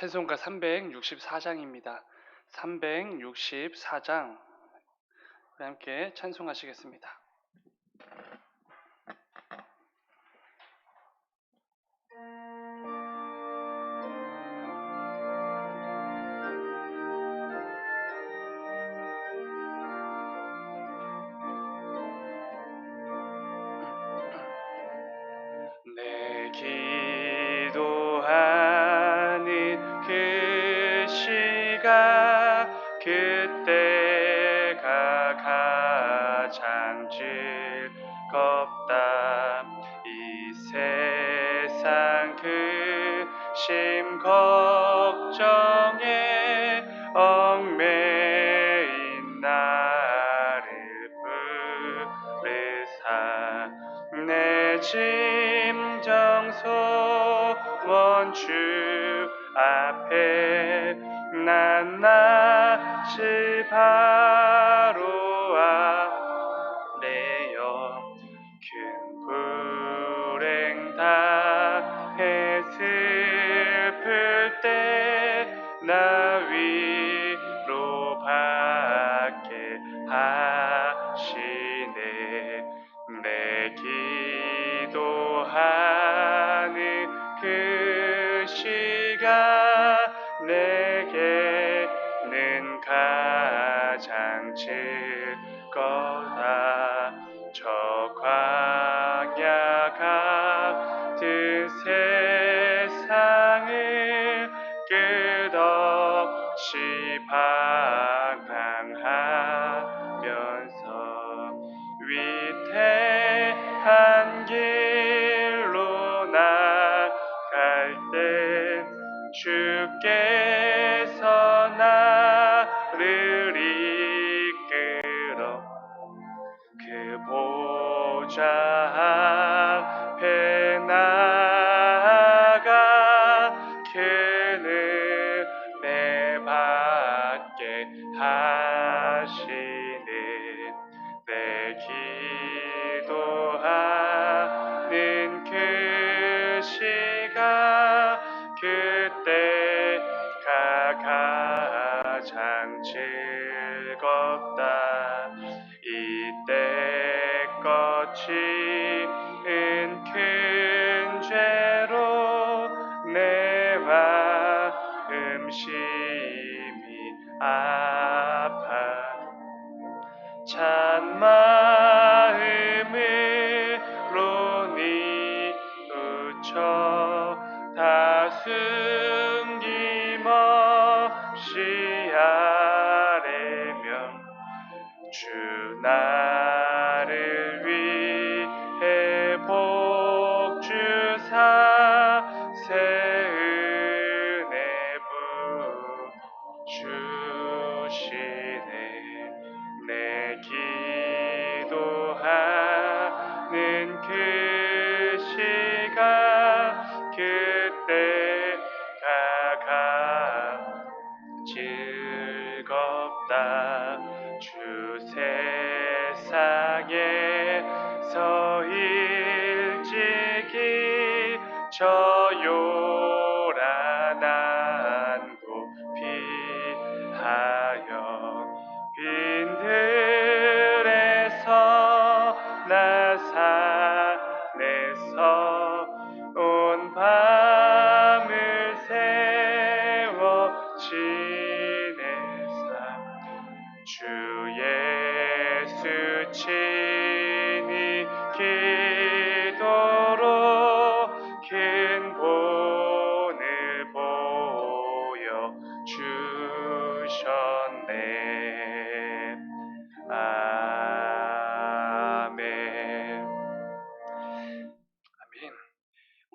찬송가 364장입니다. 364장 우리 함께 찬송하시겠습니다. 그때가 가장 즐겁다. 이 세상 그심 걱정에 얽매인 나를 부르사 내 심정 소원 주 바로 아래요 큰 불행 다해 슬플 때 나 위 저 광야 같은 세상을 끝없이 방황하면서 위태한 길로 나갈 때 주께서 나를 보좌 아파. 찬마 세상에서 일찍이 저요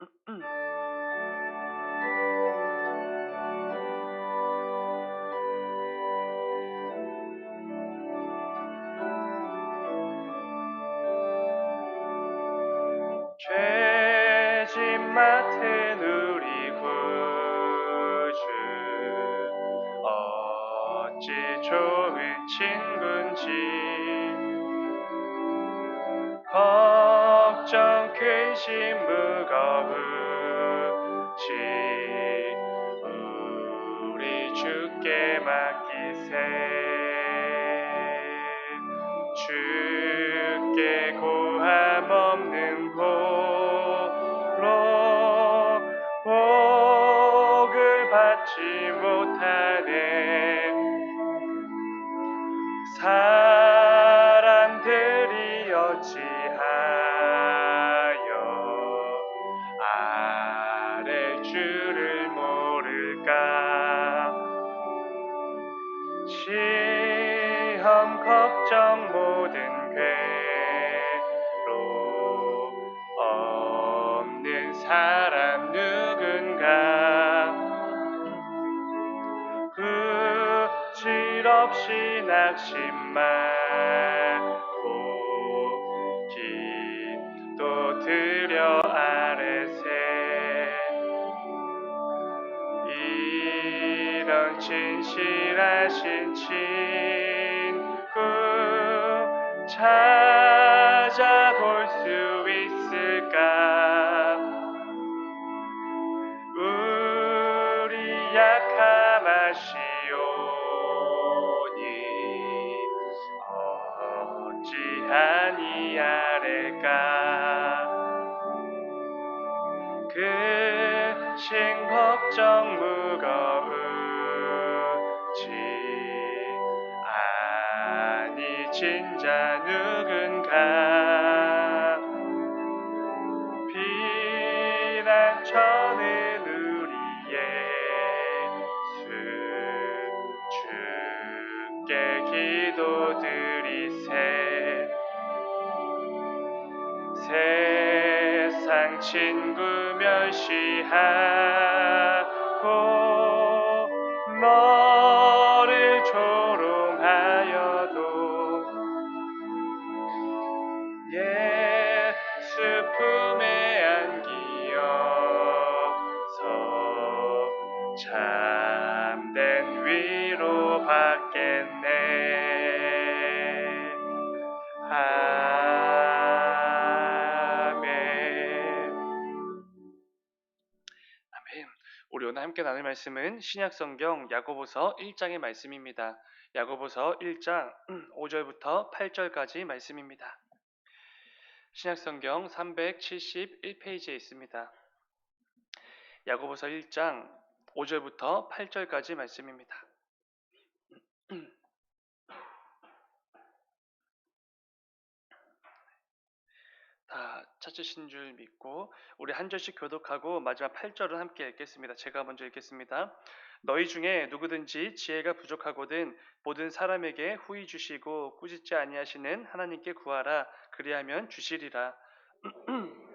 죄 근심 무거우지 우리 주께 맡기세. 주께 고 이런 진실하신 친구 찾아볼 수 있을까? 우리 약함하시오니 어찌하니 아래까? 근심 걱정 무거우 기도 드리세. 세상 친구 멸시하고 말씀은 신약 성경 야고보서 1장의 말씀입니다. 야고보서 1장 5절부터 8절까지 말씀입니다. 신약 성경 371페이지에 있습니다. 야고보서 1장 5절부터 8절까지 말씀입니다. 다 찾으신 줄 믿고 우리 한 절씩 교독하고 마지막 8절을 함께 읽겠습니다. 제가 먼저 읽겠습니다. 너희 중에 누구든지 지혜가 부족하거든 모든 사람에게 후히 주시고 꾸짖지 아니하시는 하나님께 구하라 그리하면 주시리라.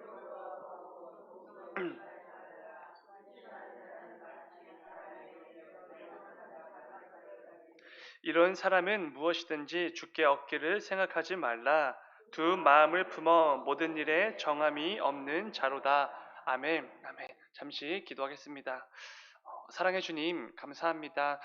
이런 사람은 무엇이든지 주께 얻기를 생각하지 말라. 두 마음을 품어 모든 일에 정함이 없는 자로다. 아멘. 아멘. 잠시 기도하겠습니다. 어, 사랑해 주님 감사합니다.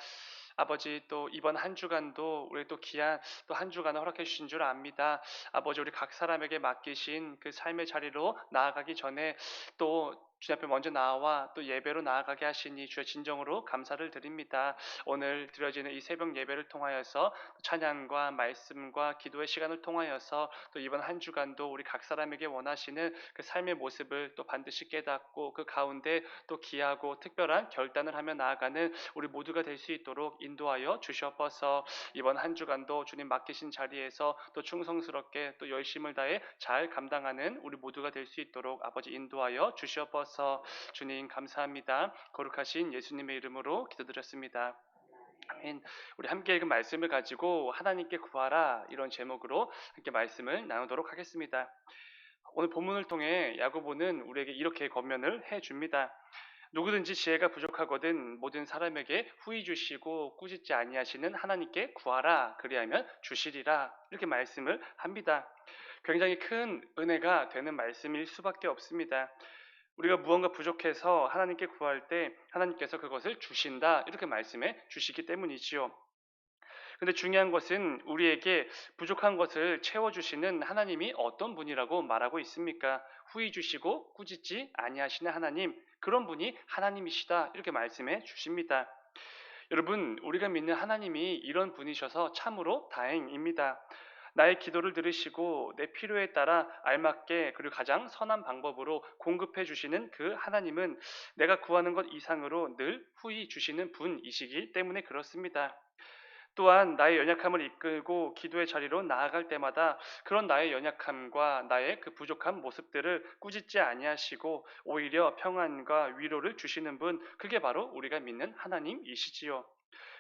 아버지 또 이번 한 주간도 우리 또 귀한 또 한 주간을 허락해 주신 줄 압니다. 아버지 우리 각 사람에게 맡기신 그 삶의 자리로 나아가기 전에 또 주님 앞에 먼저 나와 또 예배로 나아가게 하시니 주의 진정으로 감사를 드립니다. 오늘 드려지는 이 새벽 예배를 통하여서 찬양과 말씀과 기도의 시간을 통하여서 또 이번 한 주간도 우리 각 사람에게 원하시는 그 삶의 모습을 또 반드시 깨닫고 그 가운데 또 기하고 특별한 결단을 하며 나아가는 우리 모두가 될 수 있도록 인도하여 주시옵소서. 이번 한 주간도 주님 맡기신 자리에서 또 충성스럽게 또 열심을 다해 잘 감당하는 우리 모두가 될 수 있도록 아버지 인도하여 주시옵소서. 주님 감사합니다. 거룩하신 예수님의 이름으로 기도드렸습니다. 아멘. 우리 함께 읽은 말씀을 가지고 하나님께 구하라 이런 제목으로 함께 말씀을 나누도록 하겠습니다. 오늘 본문을 통해 야고보는 우리에게 이렇게 권면을 해 줍니다. 누구든지 지혜가 부족하거든 모든 사람에게 후히 주시고 꾸짖지 아니하시는 하나님께 구하라 그리하면 주시리라 이렇게 말씀을 합니다. 굉장히 큰 은혜가 되는 말씀일 수밖에 없습니다. 우리가 무언가 부족해서 하나님께 구할 때 하나님께서 그것을 주신다 이렇게 말씀해 주시기 때문이지요. 근데 중요한 것은 우리에게 부족한 것을 채워주시는 하나님이 어떤 분이라고 말하고 있습니까? 후히 주시고 꾸짖지 아니하시는 하나님 그런 분이 하나님이시다 이렇게 말씀해 주십니다. 여러분 우리가 믿는 하나님이 이런 분이셔서 참으로 다행입니다. 나의 기도를 들으시고 내 필요에 따라 알맞게 그리고 가장 선한 방법으로 공급해 주시는 그 하나님은 내가 구하는 것 이상으로 늘 후히 주시는 분이시기 때문에 그렇습니다. 또한 나의 연약함을 이끌고 기도의 자리로 나아갈 때마다 그런 나의 연약함과 나의 그 부족한 모습들을 꾸짖지 아니하시고 오히려 평안과 위로를 주시는 분 그게 바로 우리가 믿는 하나님이시지요.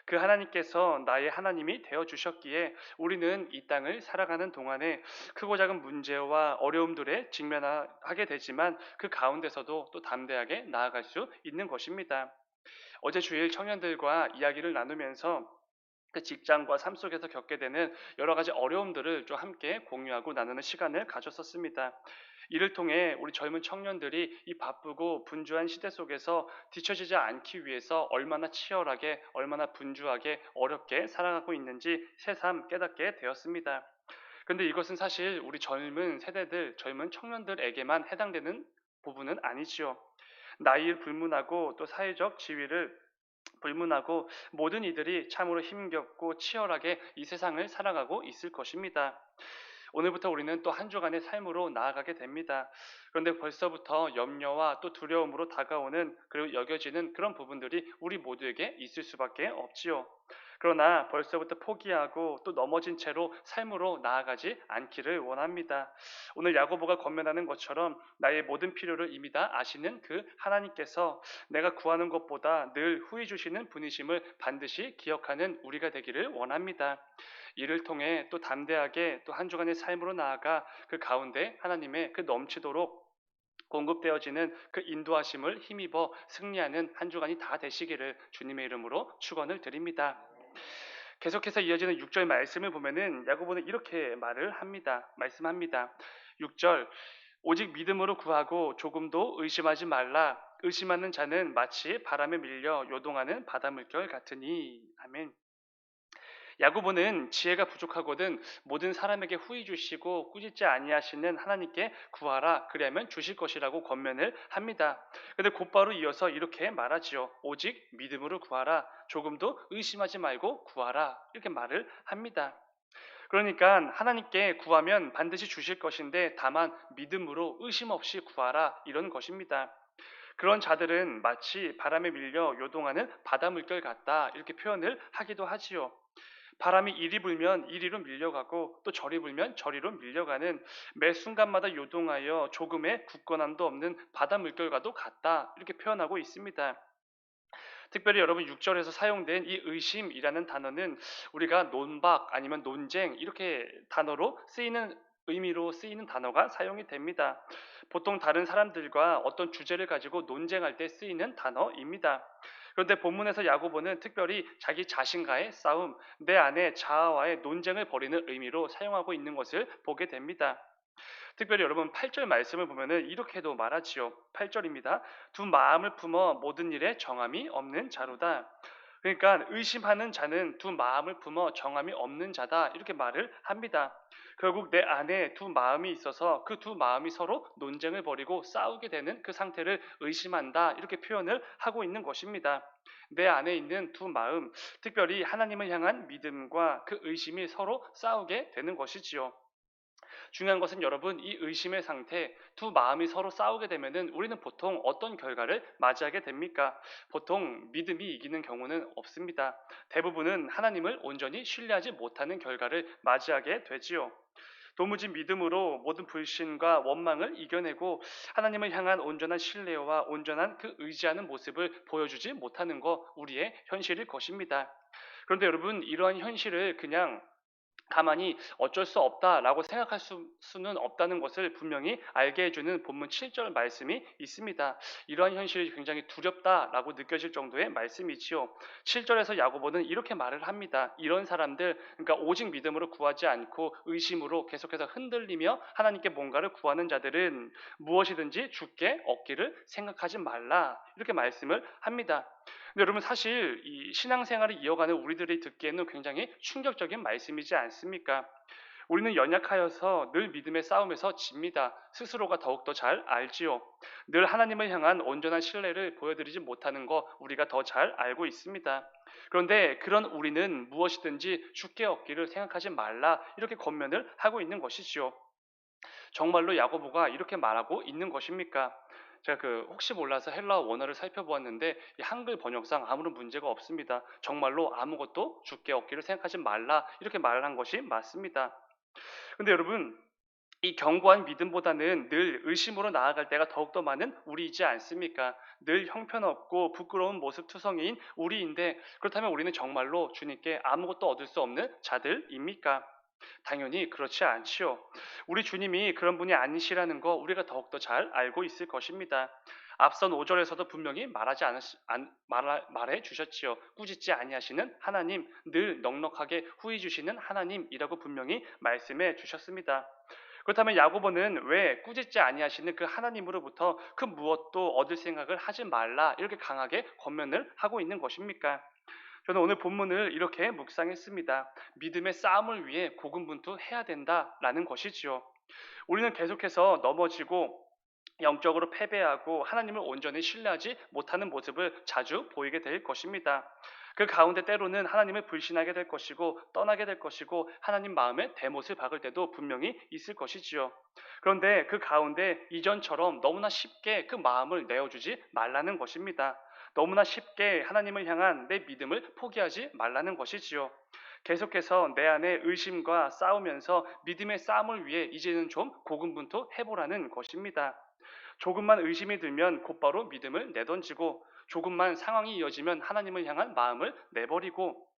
그 하나님께서 나의 하나님이 되어 주셨기에 우리는 이 땅을 살아가는 동안에 크고 작은 문제와 어려움들에 직면하게 되지만 그 가운데서도 또 담대하게 나아갈 수 있는 것입니다. 어제 주일 청년들과 이야기를 나누면서 그 직장과 삶 속에서 겪게 되는 여러 가지 어려움들을 좀 함께 공유하고 나누는 시간을 가졌었습니다. 이를 통해 우리 젊은 청년들이 이 바쁘고 분주한 시대 속에서 뒤처지지 않기 위해서 얼마나 치열하게, 얼마나 분주하게, 어렵게 살아가고 있는지 새삼 깨닫게 되었습니다. 그런데 이것은 사실 우리 젊은 세대들, 젊은 청년들에게만 해당되는 부분은 아니지요. 나이를 불문하고 또 사회적 지위를 불문하고 모든 이들이 참으로 힘겹고 치열하게 이 세상을 살아가고 있을 것입니다. 오늘부터 우리는 또 한 주간의 삶으로 나아가게 됩니다. 그런데 벌써부터 염려와 또 두려움으로 다가오는 그리고 여겨지는 그런 부분들이 우리 모두에게 있을 수밖에 없지요. 그러나 벌써부터 포기하고 또 넘어진 채로 삶으로 나아가지 않기를 원합니다. 오늘 야고보가 권면하는 것처럼 나의 모든 필요를 이미 다 아시는 그 하나님께서 내가 구하는 것보다 늘 후히 주시는 분이심을 반드시 기억하는 우리가 되기를 원합니다. 이를 통해 또 담대하게 또 한 주간의 삶으로 나아가 그 가운데 하나님의 그 넘치도록 공급되어지는 그 인도하심을 힘입어 승리하는 한 주간이 다 되시기를 주님의 이름으로 축원을 드립니다. 계속해서 이어지는 6절 말씀을 보면은 야고보는 이렇게 말을 합니다. 말씀합니다. 6절 오직 믿음으로 구하고 조금도 의심하지 말라. 의심하는 자는 마치 바람에 밀려 요동하는 바닷물결 같으니. 아멘. 야고보는 지혜가 부족하거든 모든 사람에게 후히 주시고 꾸짖지 아니하시는 하나님께 구하라 그리하면 주실 것이라고 권면을 합니다. 근데 곧바로 이어서 이렇게 말하지요. 오직 믿음으로 구하라. 조금도 의심하지 말고 구하라. 이렇게 말을 합니다. 그러니까 하나님께 구하면 반드시 주실 것인데 다만 믿음으로 의심 없이 구하라 이런 것입니다. 그런 자들은 마치 바람에 밀려 요동하는 바다 물결 같다 이렇게 표현을 하기도 하지요. 바람이 이리 불면 이리로 밀려가고 또 저리 불면 저리로 밀려가는 매 순간마다 요동하여 조금의 굳건함도 없는 바다 물결과도 같다 이렇게 표현하고 있습니다. 특별히 여러분 6절에서 사용된 이 의심이라는 단어는 우리가 논박 아니면 논쟁 이렇게 단어로 쓰이는 의미로 쓰이는 단어가 사용이 됩니다. 보통 다른 사람들과 어떤 주제를 가지고 논쟁할 때 쓰이는 단어입니다. 그런데 본문에서 야고보는 특별히 자기 자신과의 싸움, 내 안에 자아와의 논쟁을 벌이는 의미로 사용하고 있는 것을 보게 됩니다. 특별히 여러분 8절 말씀을 보면은 이렇게도 말하지요. 8절입니다. 두 마음을 품어 모든 일에 정함이 없는 자로다. 그러니까 의심하는 자는 두 마음을 품어 정함이 없는 자다 이렇게 말을 합니다. 결국 내 안에 두 마음이 있어서 그 두 마음이 서로 논쟁을 벌이고 싸우게 되는 그 상태를 의심한다 이렇게 표현을 하고 있는 것입니다. 내 안에 있는 두 마음, 특별히 하나님을 향한 믿음과 그 의심이 서로 싸우게 되는 것이지요. 중요한 것은 여러분 이 의심의 상태 두 마음이 서로 싸우게 되면은 우리는 보통 어떤 결과를 맞이하게 됩니까? 보통 믿음이 이기는 경우는 없습니다. 대부분은 하나님을 온전히 신뢰하지 못하는 결과를 맞이하게 되지요. 도무지 믿음으로 모든 불신과 원망을 이겨내고 하나님을 향한 온전한 신뢰와 온전한 그 의지하는 모습을 보여주지 못하는 것 우리의 현실일 것입니다. 그런데 여러분 이러한 현실을 그냥 가만히 어쩔 수 없다라고 생각할 수, 는 없다는 것을 분명히 알게 해주는 본문 7절 말씀이 있습니다. 이러한 현실이 굉장히 두렵다라고 느껴질 정도의 말씀이지요. 7절에서 야고보는 이렇게 말을 합니다. 이런 사람들, 그러니까 오직 믿음으로 구하지 않고 의심으로 계속해서 흔들리며 하나님께 뭔가를 구하는 자들은 무엇이든지 죽게 얻기를 생각하지 말라. 이렇게 말씀을 합니다. 근데 여러분 사실 이 신앙생활을 이어가는 우리들이 듣기에는 굉장히 충격적인 말씀이지 않습니까? 우리는 연약하여서 늘 믿음의 싸움에서 집니다. 스스로가 더욱더 잘 알지요. 늘 하나님을 향한 온전한 신뢰를 보여드리지 못하는 거 우리가 더 잘 알고 있습니다. 그런데 그런 우리는 무엇이든지 죽게 얻기를 생각하지 말라 이렇게 권면을 하고 있는 것이지요. 정말로 야고보가 이렇게 말하고 있는 것입니까? 제가 그 혹시 몰라서 헬라어 원어를 살펴보았는데 이 한글 번역상 아무런 문제가 없습니다. 정말로 아무것도 죽게 얻기를 생각하지 말라 이렇게 말을 한 것이 맞습니다. 근데 여러분 이 견고한 믿음보다는 늘 의심으로 나아갈 때가 더욱더 많은 우리이지 않습니까? 늘 형편없고 부끄러운 모습 투성이인 우리인데 그렇다면 우리는 정말로 주님께 아무것도 얻을 수 없는 자들입니까? 당연히 그렇지 않지요. 우리 주님이 그런 분이 아니시라는 거 우리가 더욱더 잘 알고 있을 것입니다. 앞선 5절에서도 분명히 말하지 않으, 안, 말, 말해 주셨지요. 꾸짖지 아니하시는 하나님, 늘 넉넉하게 후히 주시는 하나님이라고 분명히 말씀해 주셨습니다. 그렇다면 야고보는 왜 꾸짖지 아니하시는 그 하나님으로부터 그 무엇도 얻을 생각을 하지 말라 이렇게 강하게 권면을 하고 있는 것입니까? 저는 오늘 본문을 이렇게 묵상했습니다. 믿음의 싸움을 위해 고군분투해야 된다라는 것이지요. 우리는 계속해서 넘어지고 영적으로 패배하고 하나님을 온전히 신뢰하지 못하는 모습을 자주 보이게 될 것입니다. 그 가운데 때로는 하나님을 불신하게 될 것이고 떠나게 될 것이고 하나님 마음에 대못을 박을 때도 분명히 있을 것이지요. 그런데 그 가운데 이전처럼 너무나 쉽게 그 마음을 내어주지 말라는 것입니다. 너무나 쉽게 하나님을 향한 내 믿음을 포기하지 말라는 것이지요. 계속해서 내 안에 의심과 싸우면서 믿음의 싸움을 위해 이제는 좀 고군분투 해보라는 것입니다. 조금만 의심이 들면 곧바로 믿음을 내던지고 조금만 상황이 이어지면 하나님을 향한 마음을 내버리고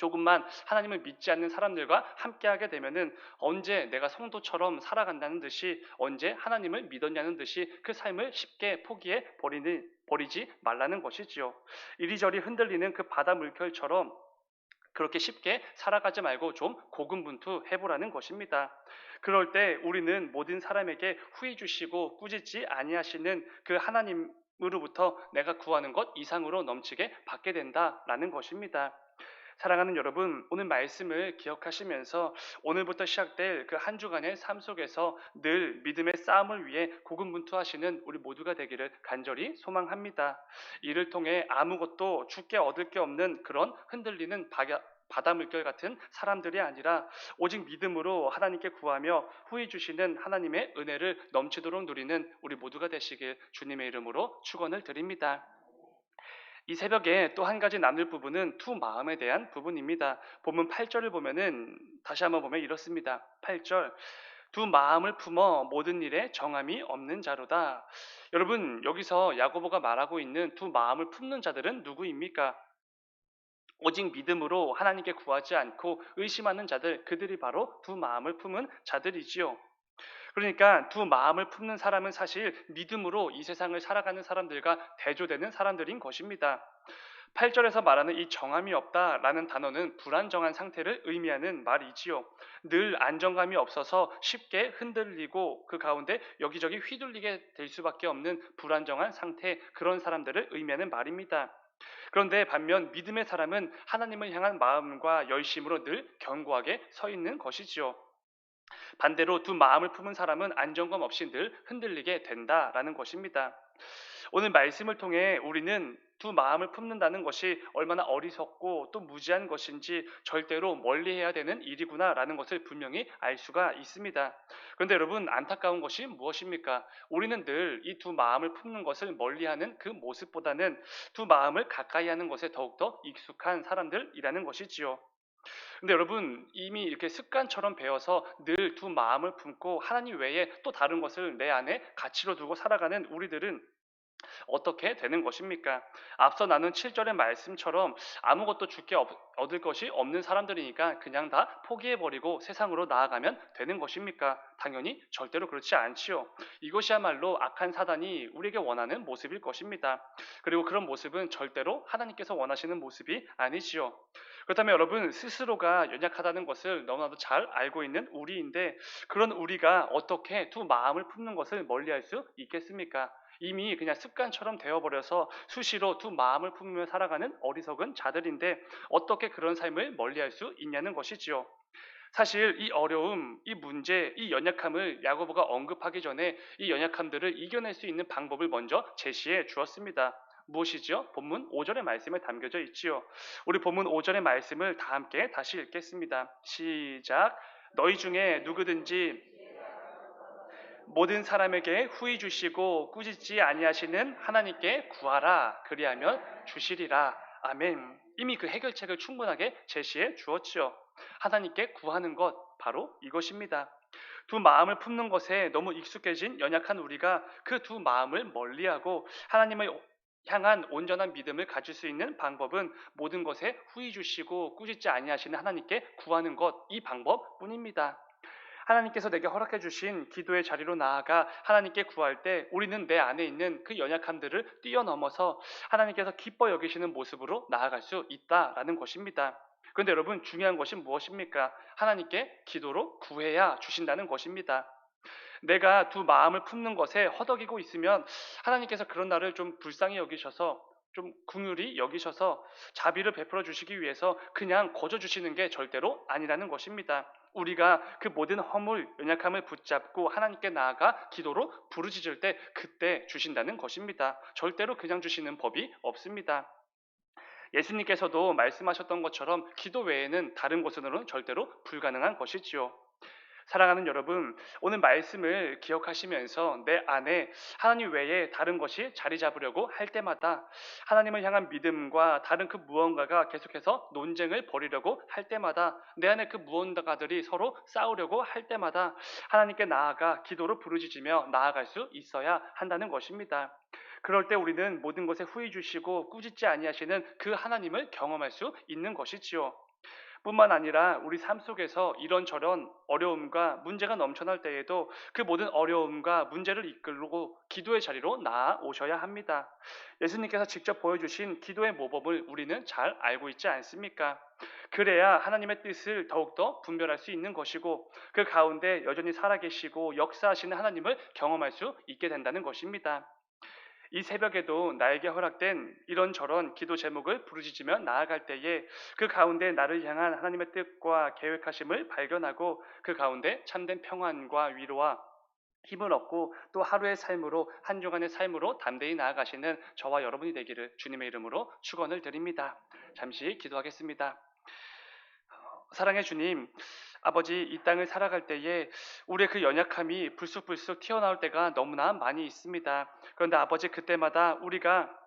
조금만 하나님을 믿지 않는 사람들과 함께하게 되면은 언제 내가 성도처럼 살아간다는 듯이 언제 하나님을 믿었냐는 듯이 그 삶을 쉽게 포기해 버리는 버리지 말라는 것이지요. 이리저리 흔들리는 그 바다 물결처럼 그렇게 쉽게 살아가지 말고 좀 고군분투 해보라는 것입니다. 그럴 때 우리는 모든 사람에게 후히 주시고 꾸짖지 아니하시는 그 하나님 으로부터 내가 구하는 것 이상으로 넘치게 받게 된다라는 것입니다. 사랑하는 여러분, 오늘 말씀을 기억하시면서 오늘부터 시작될 그 한 주간의 삶 속에서 늘 믿음의 싸움을 위해 고군분투하시는 우리 모두가 되기를 간절히 소망합니다. 이를 통해 아무것도 죽게 얻을 게 없는 그런 흔들리는 바다 물결 같은 사람들이 아니라 오직 믿음으로 하나님께 구하며 후히 주시는 하나님의 은혜를 넘치도록 누리는 우리 모두가 되시길 주님의 이름으로 축원을 드립니다. 이 새벽에 또 한 가지 나눌 부분은 두 마음에 대한 부분입니다. 본문 8절을 보면은 다시 한번 보면 이렇습니다. 8절. 두 마음을 품어 모든 일에 정함이 없는 자로다. 여러분, 여기서 야고보가 말하고 있는 두 마음을 품는 자들은 누구입니까? 오직 믿음으로 하나님께 구하지 않고 의심하는 자들, 그들이 바로 두 마음을 품은 자들이지요. 그러니까 두 마음을 품는 사람은 사실 믿음으로 이 세상을 살아가는 사람들과 대조되는 사람들인 것입니다. 8절에서 말하는 이 정함이 없다라는 단어는 불안정한 상태를 의미하는 말이지요. 늘 안정감이 없어서 쉽게 흔들리고 그 가운데 여기저기 휘둘리게 될 수밖에 없는 불안정한 상태, 그런 사람들을 의미하는 말입니다. 그런데 반면 믿음의 사람은 하나님을 향한 마음과 열심으로 늘 견고하게 서 있는 것이지요. 반대로 두 마음을 품은 사람은 안정감 없이 늘 흔들리게 된다라는 것입니다. 오늘 말씀을 통해 우리는 두 마음을 품는다는 것이 얼마나 어리석고 또 무지한 것인지 절대로 멀리 해야 되는 일이구나라는 것을 분명히 알 수가 있습니다. 그런데 여러분 안타까운 것이 무엇입니까? 우리는 늘 이 두 마음을 품는 것을 멀리하는 그 모습보다는 두 마음을 가까이 하는 것에 더욱더 익숙한 사람들이라는 것이지요. 근데 여러분 이미 이렇게 습관처럼 배워서 늘 두 마음을 품고 하나님 외에 또 다른 것을 내 안에 가치로 두고 살아가는 우리들은 어떻게 되는 것입니까? 앞서 나눈 7절의 말씀처럼 아무것도 주게 얻을 것이 없는 사람들이니까 그냥 다 포기해버리고 세상으로 나아가면 되는 것입니까? 당연히 절대로 그렇지 않지요. 이것이야말로 악한 사단이 우리에게 원하는 모습일 것입니다. 그리고 그런 모습은 절대로 하나님께서 원하시는 모습이 아니지요. 그렇다면 여러분 스스로가 연약하다는 것을 너무나도 잘 알고 있는 우리인데 그런 우리가 어떻게 두 마음을 품는 것을 멀리할 수 있겠습니까? 이미 그냥 습관처럼 되어버려서 수시로 두 마음을 품으며 살아가는 어리석은 자들인데 어떻게 그런 삶을 멀리할 수 있냐는 것이지요. 사실 이 어려움, 이 문제, 이 연약함을 야고보가 언급하기 전에 이 연약함들을 이겨낼 수 있는 방법을 먼저 제시해 주었습니다. 무엇이지요? 본문 5절의 말씀에 담겨져 있지요. 우리 본문 5절의 말씀을 다 함께 다시 읽겠습니다. 시작. 너희 중에 누구든지 모든 사람에게 후히 주시고 꾸짖지 아니하시는 하나님께 구하라 그리하면 주시리라 아멘 이미 그 해결책을 충분하게 제시해 주었지요 하나님께 구하는 것 바로 이것입니다 두 마음을 품는 것에 너무 익숙해진 연약한 우리가 그 두 마음을 멀리하고 하나님을 향한 온전한 믿음을 가질 수 있는 방법은 모든 것에 후히 주시고 꾸짖지 아니하시는 하나님께 구하는 것 이 방법뿐입니다. 하나님께서 내게 허락해 주신 기도의 자리로 나아가 하나님께 구할 때 우리는 내 안에 있는 그 연약함들을 뛰어넘어서 하나님께서 기뻐 여기시는 모습으로 나아갈 수 있다라는 것입니다. 그런데 여러분 중요한 것이 무엇입니까? 하나님께 기도로 구해야 주신다는 것입니다. 내가 두 마음을 품는 것에 허덕이고 있으면 하나님께서 그런 나를 좀 불쌍히 여기셔서 좀 궁휼히 여기셔서 자비를 베풀어 주시기 위해서 그냥 거저 주시는 게 절대로 아니라는 것입니다. 우리가 그 모든 허물, 연약함을 붙잡고 하나님께 나아가 기도로 부르짖을 때 그때 주신다는 것입니다. 절대로 그냥 주시는 법이 없습니다. 예수님께서도 말씀하셨던 것처럼 기도 외에는 다른 곳으로는 절대로 불가능한 것이지요. 사랑하는 여러분, 오늘 말씀을 기억하시면서 내 안에 하나님 외에 다른 것이 자리 잡으려고 할 때마다 하나님을 향한 믿음과 다른 그 무언가가 계속해서 논쟁을 벌이려고 할 때마다 내 안에 그 무언가들이 서로 싸우려고 할 때마다 하나님께 나아가 기도로 부르짖으며 나아갈 수 있어야 한다는 것입니다. 그럴 때 우리는 모든 것에 후히 주시고 꾸짖지 아니하시는 그 하나님을 경험할 수 있는 것이지요. 뿐만 아니라 우리 삶 속에서 이런저런 어려움과 문제가 넘쳐날 때에도 그 모든 어려움과 문제를 이끌고 기도의 자리로 나아 오셔야 합니다. 예수님께서 직접 보여주신 기도의 모범을 우리는 잘 알고 있지 않습니까? 그래야 하나님의 뜻을 더욱더 분별할 수 있는 것이고 그 가운데 여전히 살아계시고 역사하시는 하나님을 경험할 수 있게 된다는 것입니다. 이 새벽에도 나에게 허락된 이런저런 기도 제목을 부르짖으며 나아갈 때에 그 가운데 나를 향한 하나님의 뜻과 계획하심을 발견하고 그 가운데 참된 평안과 위로와 힘을 얻고 또 하루의 삶으로 한 주간의 삶으로 담대히 나아가시는 저와 여러분이 되기를 주님의 이름으로 축원을 드립니다. 잠시 기도하겠습니다. 사랑의 주님, 아버지 이 땅을 살아갈 때에 우리의 그 연약함이 불쑥불쑥 튀어나올 때가 너무나 많이 있습니다. 그런데 아버지 그때마다 우리가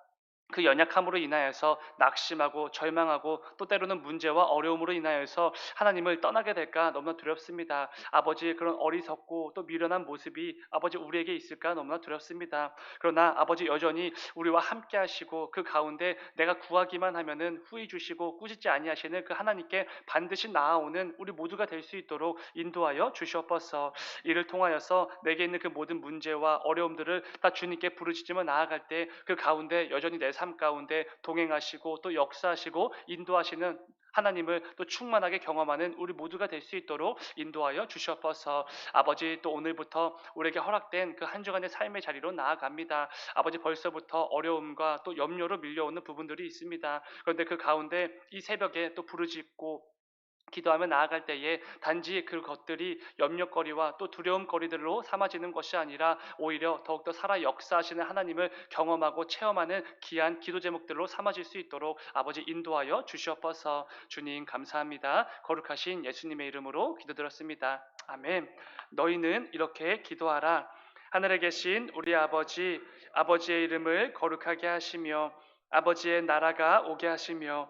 그 연약함으로 인하여서 낙심하고 절망하고 또 때로는 문제와 어려움으로 인하여서 하나님을 떠나게 될까 너무나 두렵습니다. 아버지 그런 어리석고 또 미련한 모습이 아버지 우리에게 있을까 너무나 두렵습니다. 그러나 아버지 여전히 우리와 함께 하시고 그 가운데 내가 구하기만 하면은 후히 주시고 꾸짖지 아니하시는 그 하나님께 반드시 나아오는 우리 모두가 될 수 있도록 인도하여 주시옵소서. 이를 통하여서 내게 있는 그 모든 문제와 어려움들을 다 주님께 부르짖으며 나아갈 때 그 가운데 여전히 내삶 가운데 동행하시고 또 역사하시고 인도하시는 하나님을 또 충만하게 경험하는 우리 모두가 될 수 있도록 인도하여 주시옵소서. 아버지 또 오늘부터 우리에게 허락된 그 한 주간의 삶의 자리로 나아갑니다. 아버지 벌써부터 어려움과 또 염려로 밀려오는 부분들이 있습니다. 그런데 그 가운데 이 새벽에 또 부르짖고 기도하며 나아갈 때에 단지 그 것들이 염려거리와 또 두려움거리들로 삼아지는 것이 아니라 오히려 더욱더 살아 역사하시는 하나님을 경험하고 체험하는 귀한 기도 제목들로 삼아질 수 있도록 아버지 인도하여 주시옵소서 주님 감사합니다. 거룩하신 예수님의 이름으로 기도드렸습니다. 아멘. 너희는 이렇게 기도하라. 하늘에 계신 우리 아버지, 아버지의 이름을 거룩하게 하시며 아버지의 나라가 오게 하시며